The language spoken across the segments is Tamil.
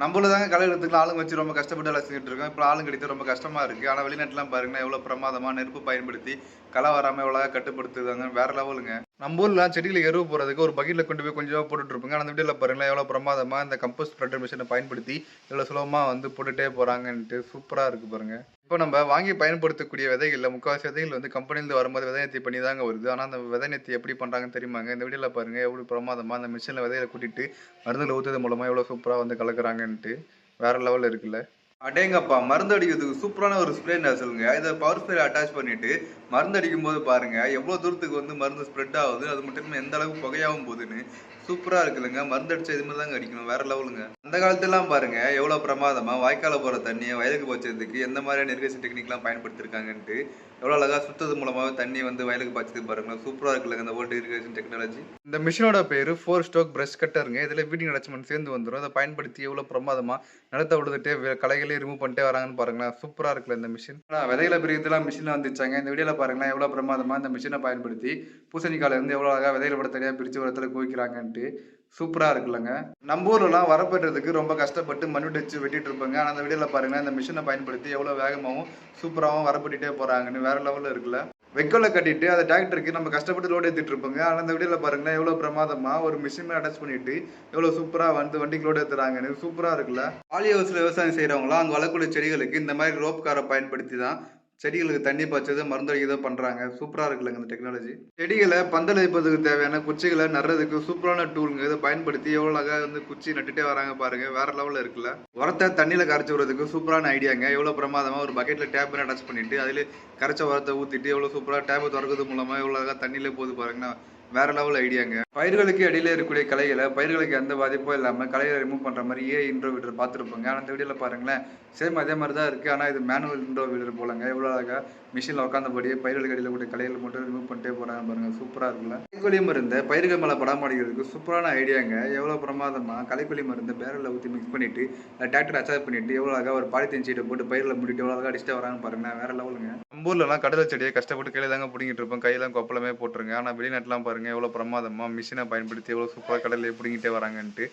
நம்மள தாங்க களை எடுத்துக்கலாம் ஆளுங்க வச்சு ரொம்ப கஷ்டப்பட்டு வேலை செஞ்சுட்டு இருக்கோம். இப்போ ஆளுங்க கிடைத்து ரொம்ப கஷ்டமா இருக்கு. ஆனால் வெளிநாட்டுலாம் பாருங்கன்னா எவ்வளோ பிரமாதமா நெருப்பு பயன்படுத்தி களை வராமல் எவ்வளோ கட்டுப்படுத்துதாங்க வேற லெவலுங்க நம்ம ஊர்ல செடிகளுக்கு எருவு போறதுக்கு ஒரு பக்கெட்ல கொண்டு போய் கொஞ்சமாக போட்டுட்டு இருப்பாங்க. அந்த வீடியோல பாருங்களேன் எவ்வளோ பிரமாதமா இந்த கம்போஸ்ட் ஸ்ப்ரெடர் மிஷினை பயன்படுத்தி எவ்வளோ சுலபமா வந்து போட்டுட்டே போறாங்கன்ட்டு சூப்பரா இருக்கு பாருங்க. இப்போ நம்ம வாங்கி பயன்படுத்தக்கூடிய விதைகள் முக்கால்வாசி விதைகள் வந்து கம்பெனிலேருந்து வரும்போது விதை நேர்த்தி பண்ணி தாங்க வருது. ஆனால் அந்த விதை நேர்த்தி எப்படி பண்ணுறாங்கன்னு தெரியுமாங்க? இந்த வீடியோவில் பாருங்கள் எவ்வளோ பிரமாதமா அந்த மிஷினில் விதையில கூட்டிட்டு மருந்தில் ஊற்றுறது மூலமாக எவ்வளோ சூப்பராக வந்து கலக்குறாங்கன்ட்டு வேற லெவலில் இருக்குல்ல. அடேங்கப்பா மருந்து அடிக்கிறதுக்கு சூப்பரான ஒரு ஸ்ப்ரே சொல்லுங்க? இதை பவர் ஸ்ப்ரே அட்டாச் பண்ணிட்டு மருந்து அடிக்கும் போது பாருங்க எவ்வளோ தூரத்துக்கு வந்து மருந்து ஸ்ப்ரெட் ஆகுது அது மட்டும் இல்லாமல் எந்த அளவுக்கு புகையாகும் போகுதுன்னு சூப்பரா இருக்குல்லங்க. மருந்து அடிச்சு இது மாதிரி தாங்க அடிக்கணும். வேற லெவலுங்க. அந்த காலத்துலாம் பாருங்க எவ்வளவு பிரமாதமா வாய்க்கால போற தண்ணியை வயலுக்கு போச்சதுக்கு எந்த மாதிரியான இரிகேஷன் டெக்னிக்லாம் பயன்படுத்திருக்காங்கன்ட்டு எவ்வளவு அழகா சுத்தது மூலமாக தண்ணி வந்து வயலுக்கு பாய்ச்சது பாருங்களேன். சூப்பரா இருக்குல்லங்க இந்த ஓல்டு இரிகேஷன் டெக்னாலஜி இந்த மிஷினோட பேரு ஃபோர் ஸ்டோக் பிரஷ் கட்டருங்க இதுல வீட்டிங் அடைச்சமெண்ட் சேர்ந்து வந்துடும் அதை பயன்படுத்தி எவ்வளவு பிரமாதமா நிலத்தை விழுதுட்டே களைகளே ரிமூவ் பண்ணிட்டே வராங்கன்னு பாருங்களேன். சூப்பரா இருக்குல்ல இந்த மிஷின் விதைகளை பிரிக்கிறதுலாம் மிஷின்ல வந்துச்சாங்க. இந்த வீடியோல பாருங்களேன் எவ்வளவு பிரமாதமா இந்த மிஷினை பயன்படுத்தி பூசணிக்கால இருந்து எவ்வளவு அழகா விதைகளை விட தனியா பிரிச்சு ஒரு இடத்துல குவிக்கிறாங்கன்ட்டு சூப்பராக இருக்குல்லங்க. நம்ம ஊர்லலாம் வரப்பெற்றதுக்கு ரொம்ப கஷ்டப்பட்டு மண்ணு டச்சு வெட்டிட்டு இருப்பாங்க. ஆனால் அந்த வீடியோவில் பாருங்கன்னா இந்த மிஷினை பயன்படுத்தி எவ்வளோ வேகமாகவும் சூப்பராகவும் வரப்பட்டுட்டே போகிறாங்கன்னு வேற லெவலில் இருக்குல்ல. வெக்கோல கட்டிட்டு அந்த டிராக்டருக்கு நம்ம கஷ்டப்பட்டு லோடு ஏற்றிட்டு இருப்போங்க. ஆனால் அந்த வீடியோவில் பாருங்கன்னா எவ்வளோ பிரமாதமாக ஒரு மிஷினை அட்டாச் பண்ணிட்டு எவ்வளோ சூப்பராக வந்து வண்டிக்கு லோடு ஏற்றுறாங்கன்னு சூப்பராக இருக்குல்ல. பாலி ஹவுஸில் விவசாயம் செய்கிறவங்களாம் அங்கே வளர்க்கூடிய செடிகளுக்கு இந்த மாதிரி ரோப் காரை பயன்படுத்தி தான் செடிகளுக்கு தண்ணி பாய்ச்சது மருந்து அடிக்கிறதோ பண்றாங்க. சூப்பரா இருக்குல்லங்க இந்த டெக்னாலஜி செடிகளை பந்தல் வைப்பதுக்கு தேவையான குச்சிகளை நடுறதுக்கு சூப்பரான டூலுங்க இதை பயன்படுத்தி எவ்வளவு அழகா வந்து குச்சி நட்டுட்டே வராங்க பாருங்க. வேற லெவல்ல இருக்குல்ல. உரத்தை தண்ணியில கரைச்சி விடுறதுக்கு சூப்பரான ஐடியாங்க. எவ்வளவு பிரமாதமா ஒரு பக்கெட்ல டேப் அட்டாச் பண்ணிட்டு அதுல கரைச்ச உரத்தை ஊத்திட்டு எவ்வளவு சூப்பரா டேப் திறக்கிறது மூலமா எவ்வளவு அழகா தண்ணியில போகுது பாருங்கன்னா வேற லெவல் ஐடியாங்க பயிர்களுக்கு இடையில இருக்கக்கூடிய கலைகளை பயிர்களுக்கு எந்த பாதிப்பும் இல்லாம கலைகளை ரிமூவ் பண்ற மாதிரி ஏ இன்ட்ரோ வீடர் பார்த்துருப்பாங்க. ஆனால் அந்த வீடியோல பாருங்களேன் சேம் அதே மாதிரி தான் இருக்கு. ஆனா இது மேனுவல் இன்ட்ரோ வீடர் போலங்க. எவ்வளவு அழகாக மிஷினில் உட்காந்தபடியே பயிர்களுக்கு கடையில் கூட கலைகளை மட்டும் ரிமூவ் பண்ணிட்டே போகிறாங்க பாருங்கள் சூப்பராக இருக்குல்ல. கலைக்கொல்லி மருந்தை பயிர்கள் மேலே படம் அடிக்கிறதுக்கு சூப்பரான ஐடியாங்க எவ்வளோ பிரமாதமா கலைக்கொல்லி மருந்து பேரலில் ஊற்றி மிக்ஸ் பண்ணிட்டு டிராக்டர் அச்சார் பண்ணிட்டு எவ்வளோ அழகாக ஒரு பாலித்தீன் சீட்டை போட்டு பயிரில் முடிட்டு எவ்வளோ அழகா அடிச்சுட்டு வராங்க பாருங்க. வேற லெவலுங்க நம்ம ஊர்லலாம் கடலை செடியை கஷ்டப்பட்டு கையில் தாங்க பிடிங்கிட்டு இருப்போம். கையெல்லாம் கொப்பளமே போட்டுருங்க. ஆனால் வெளிநாட்டுலாம் பாருங்கள் எவ்வளோ பிரமாதமா மிஷினை பயன்படுத்தி எவ்வளோ சூப்பராக கடலை பிடிங்கிட்டே வராங்கன்ட்டு.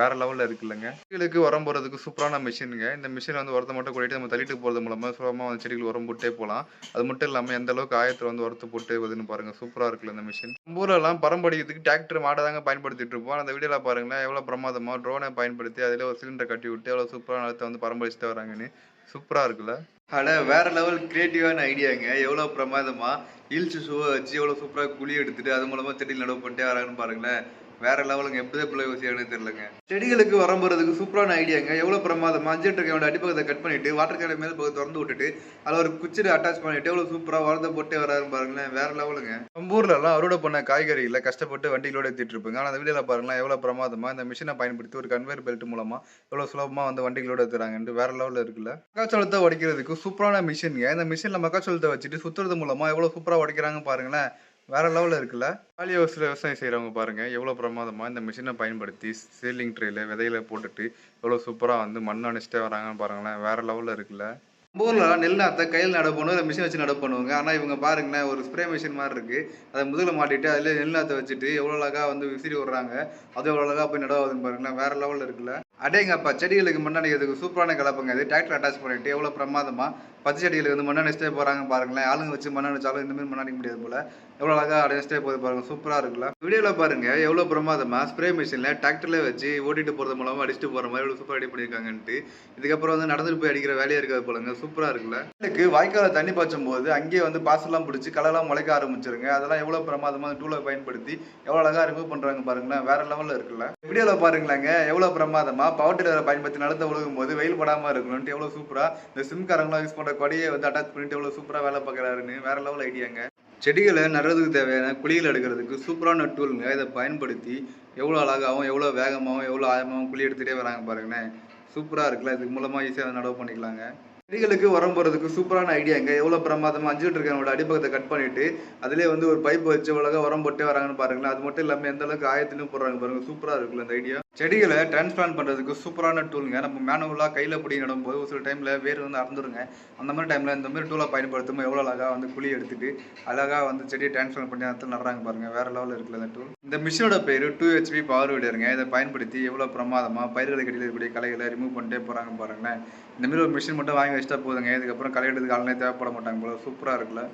வேற லெவல்ல இருக்குல்லங்க செடிகளுக்கு உரம் போடுறதுக்கு சூப்பரான மிஷினுங்க இந்த மிஷின் வந்து உரத்தை மட்டும் கூட்டிட்டு நம்ம தள்ளிட்டு போறது மூலமா சுலபமா வந்து செடிகள் உரம் போட்டே போகலாம் அது மட்டும் இல்லாம எந்த அளவுக்கு ஆயத்துல வந்து உரத்து போட்டு வருதுன்னு பாருங்க சூப்பரா இருக்குல்ல இந்த மிஷின் நம்ம ஊர்ல எல்லாம் பரம்படிக்கிறதுக்கு டிராக்டர் மாடை தாங்க பயன்படுத்திட்டு இருப்போம். அந்த வீடியோல பாருங்களேன் எவ்வளவு பிரமாதமா ட்ரோனை பயன்படுத்தி அதுல ஒரு சிலிண்டர் கட்டி விட்டு எவ்வளவு சூப்பரான நிலத்தை வந்து பரம்பரிச்சுட்டு வராங்கன்னு சூப்பரா இருக்குல்ல. ஆனால் வேற லெவல் கிரியேட்டிவான ஐடியாங்க எவ்வளவு பிரமாதமா ஹில்ஸ் ஷூவை வச்சு எவ்வளவு சூப்பரா குழி எடுத்துட்டு அது மூலமா செடியில் நடவு பண்ணிட்டே வராங்கன்னு பாருங்களேன். வேற லெவலுங்க. எப்படி பிள்ளை யோசிச்சாங்கன்னு தெரியலங்க. செடிகளுக்கு உரம் போறதுக்கு சூப்பரான ஐடியாங்க. எவ்வளவு பிரமாதமா? அஞ்சு லிட்டர் அடிப்பக்கத்தை கட் பண்ணிட்டு வாட்டர் கேன் மேல பக்கம் திறந்து விட்டுட்டு அதுல ஒரு குச்சில அட்டாச் பண்ணிட்டு எவ்வளவு சூப்பரா வளர்ந்த போட்டே வராருன்னு பாருங்களேன். வேற லெவலுங்க. நம்ம ஊர்ல எல்லாம் அறுவடை பண்ண காய்கறிகளை கஷ்டப்பட்டு வண்டிகளோட எடுத்துட்டு இருப்பாங்க. ஆனா அந்த வீடியோல பாருங்களேன் எவ்வளவு பிரமாதமா இந்த மிஷினை பயன்படுத்தி ஒரு கன்வேர் பெல்ட் மூலமா எவ்வளவு சுலபமா வந்து வண்டிகளோட ஏத்துறாங்கன்ட்டு வேற லெவல்ல இருக்குல்ல. மக்காச்சோளத்தை உடைக்கிறதுக்கு சூப்பரான மிஷின்ங்க இந்த மிஷின்ல மக்காச்சோளத்தை வச்சுட்டு சுத்துறது மூலமா எவ்வளவு சூப்பரா உடைக்கிறாங்க பாருங்களேன். வேற லெவல்ல இருக்குல்ல? பாலி விவசாயம் செய்யறவங்க பாருங்க எவ்வளவு பிரமாதமா இந்த மிஷினை பயன்படுத்தி சீலிங் ட்ரேல விதையில போட்டுட்டு எவ்வளவு சூப்பரா வந்து மண் அணைச்சிட்டே வராங்கன்னு பாருங்களேன் வேற லெவல்ல இருக்குல்ல? நம்ம ஊர்ல நெல் நாத்தை கையில் நட பண்ணுவோம் மிஷின் வச்சு நட பண்ணுவாங்க. ஆனா இவங்க பாருங்களேன் ஒரு ஸ்ப்ரே மிஷின் மாதிரி இருக்கு. அதை முதுகுல மாட்டிட்டு அதுல நெல் நாத்தை வச்சுட்டு எவ்வளவு அழகா வந்து விசிறி விடுறாங்க அது எவ்வளவு அழகா போய் நடவாதுன்னு பாருங்களேன் வேற லெவல்ல இருக்குல்ல? அடேங்கப்பா செடிகளுக்கு மண்ணடிக்கிறதுக்கு சூப்பரான கலப்புங்க இது டிராக்டர் அட்டாச் பண்ணிட்டு எவ்வளவு பிரமாதமா பச்சை செடிகளுக்கு வந்து மண்ணடிச்சிட்டே போறாங்க பாருங்களேன். ஆளுங்க வச்சு நினைச்சாலும் இந்த மாதிரி மண்ணடிக்க முடியாது போல. எவ்வளவு அழகா அடைச்சிட்டே போகுது பாருங்க. சூப்பரா இருக்குல்ல. வீடியோல பாருங்க. எவ்வளவு பிரமாதமா ஸ்ப்ரே மிஷின்ல டிராக்டர்ல வச்சு ஓட்டிட்டு போறது மூலமா அடிச்சுட்டு போற மாதிரி எவ்வளவு சூப்பர் ரெடி பண்ணிருக்காங்கன்ட்டு. இதுக்கப்புறம் வந்து நடந்துட்டு போய் அடிக்கிற வேலையா இருக்காது போலங்க. சூப்பரா இருக்குல்ல. எனக்கு வாய்க்கால தண்ணி பாய்ச்சும் போது அங்கேயே வந்து பாசெல்லாம் பிடிச்சி கலெல்லாம் முளைக்க ஆரம்பிச்சிருங்க. அதெல்லாம் எவ்வளவு பிரமாதமா டூலை பயன்படுத்தி எவ்வளவு அழகா ரிமூவ் பண்றாங்க பாருங்களேன். வேற லெவல்ல இருக்குல்ல. வீடியோல பாருங்களாங்க. எவ்வளவு பிரமாதமா பவர் டிலரை பயன்படுத்தி நடந்து ஒழுகும் போது வெயில் படாம இருக்கணும்ட்டு எவ்வளவு சூப்பரா இந்த சிம் யூஸ் யூஸ் அவரோட கொடியை வந்து அட்டாச் பண்ணிட்டு எவ்வளவு சூப்பரா வேலை பார்க்கறாருன்னு வேற லெவல் ஐடியாங்க செடிகளை நடுறதுக்கு தேவையான குழிகள் எடுக்கிறதுக்கு சூப்பரான டூலுங்க இதை பயன்படுத்தி எவ்வளோ அழகாகவும் எவ்வளோ வேகமாகவும் எவ்வளோ ஆழமாகவும் குழி எடுத்துகிட்டே வராங்க பாருங்களேன். சூப்பராக இருக்குல்ல? இதுக்கு மூலமாக ஈஸியாக நடவு பண்ணிக்கலாங்க. செடிகளுக்கு உரம் போடுறதுக்கு சூப்பரான ஐடியாங்க எவ்வளோ பிரமாதமாக அஞ்சு லிட்டருக்கானோட அடிப்பக்கத்தை கட் பண்ணிட்டு அதிலே வந்து ஒரு பைப் வச்சு உலக உரம் போட்டே வராங்கன்னு பாருங்களேன். அது மட்டும் இல்லாமல் எந்த அளவுக்கு ஆயத்திலும் போடுறாங்க பாருங்க. சூப்பராக இருக்குல்ல இந்த ஐடியா செடிகளை டிரான்ஸ்பிளான் பண்ணுறதுக்கு சூப்பரான டூலுங்க நம்ம மேனுவலாக கையில் பிடி நடும்போது ஒரு சில டைமில் வேர் வந்து அறந்துருங்க. அந்த மாதிரி டைமில் இந்த மாதிரி டூலை பயன்படுத்தும் எவ்வளோ அழகாக வந்து குழி எடுத்துட்டு அழகாக வந்து செடியை டிரான்ஸ்பிளான் பண்ணி இடத்துல நடுறாங்க பாருங்கள் வேறு லெவலில் இருக்குல்ல அந்த டூல் இந்த மிஷினோட பேர் டூ ஹெச்பி பவர் வீடருங்க இதை பயன்படுத்தி எவ்வளோ பிரமாதமாக பயிர்களுக்கு இடையில் இருக்கக்கூடிய களைகளை ரிமூவ் பண்ணிட்டே போகிறாங்க பாருங்களேன். இந்த மாதிரி ஒரு மிஷின் மட்டும் வாங்கி வச்சிட்டா போதுங்க. இதுக்கப்புறம் களை எடுத்துக்கு ஆளுநே தேவைப்பட மாட்டாங்க போல. சூப்பராக இருக்குல்ல.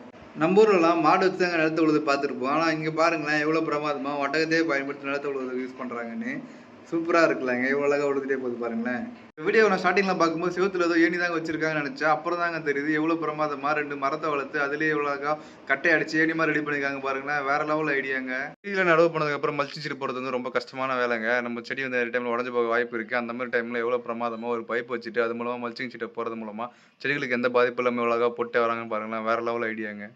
நம்ம ஊர்லலாம் மாடு வச்சு தாங்க நிலத்த உழுது பார்த்துருப்போம். ஆனால் இங்கே பாருங்களேன் எவ்வளோ பிரமாதமாக ஒட்டகத்தையே பயன்படுத்தி நிலத்த உழுது யூஸ் பண்ணுறாங்கன்னு சூப்பராக இருக்குல்லங்க. இவ்வளோ அழகாக உழுதுட்டே போகுது பாருங்களேன். வீடியோ நான் ஸ்டார்டிங்கில் பார்க்கும்போது செவத்துல ஏதோ ஏணி தாங்க வச்சிருக்காங்கன்னு நினச்சா அப்புறம் தாங்க தெரியுது எவ்வளோ பிரமாதமாக ரெண்டு மரத்தை வளர்த்து அதுலேயே இவ்வளோக்கா அழகா கட்டை அடிச்சு ஏணி மாதிரி ரெடி பண்ணியிருக்காங்க பாருங்களேன். வேற லெவல் ஐடியாங்க செடியில் நடவு பண்ணதுக்கப்புறம் மல்ச்சிச்சிட்டு போகிறது வந்து ரொம்ப கஷ்டமான வேலைங்க. நம்ம செடி வந்து டைமில் உடஞ்சு போக வாய்ப்பு இருக்குது அந்த மாதிரி டைமில் எவ்வளோ பிரமாதமாக ஒரு பைப் வச்சுட்டு அது மூலமாக மல்ச்சிங் சீட்டை போகிறது மூலமாக செடிகளுக்கு எந்த பாதிப்பு இல்லாமல் எவ்வளோ அழகாக போட்டே வராங்கன்னு பாருங்களேன். வேற லெவல் ஐடியாங்க